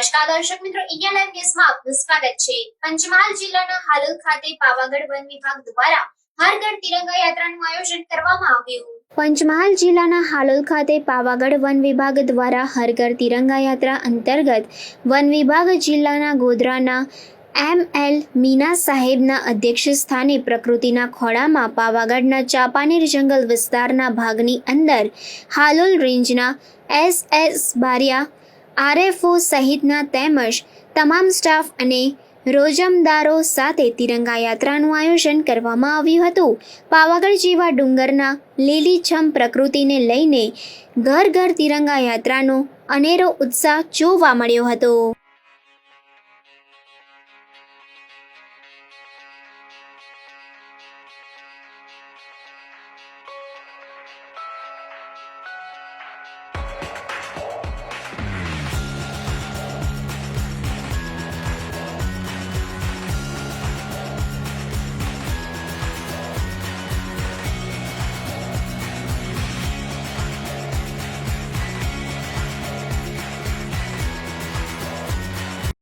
નમસ્કાર દર્શક મિત્રો ઇન્ડિયા લાઈવ ન્યૂઝમાં આપનું સ્વાગત છે. પંચમહાલ જિલ્લાના હાલોલ ખાતે પાવાગઢ વન વિભાગ દ્વારા હર ઘર તિરંગા યાત્રાનું આયોજન કરવામાં આવ્યું. પંચમહાલ જિલ્લાના હાલોલ ખાતે પાવાગઢ વન વિભાગ દ્વારા હર ઘર તિરંગા યાત્રા અંતર્ગત વન વિભાગ જિલ્લાના ગોધરાના એમ એલ મીના સાહેબના અધ્યક્ષ સ્થાને પ્રકૃતિના ખોળામાં પાવાગઢના ચાપાનેર જંગલ વિસ્તારના ભાગની અંદર હાલોલ રેન્જના એસ એસ બારિયા આરએફઓ સહિતના તેમજ તમામ સ્ટાફ અને રોજમદારો સાથે તિરંગા યાત્રાનું આયોજન કરવામાં આવ્યું હતું. પાવાગઢ જેવા ડુંગરના લીલીછમ પ્રકૃતિને લઈને ઘર ઘર તિરંગા યાત્રાનો અનેરો ઉત્સાહ જોવા મળ્યો હતો.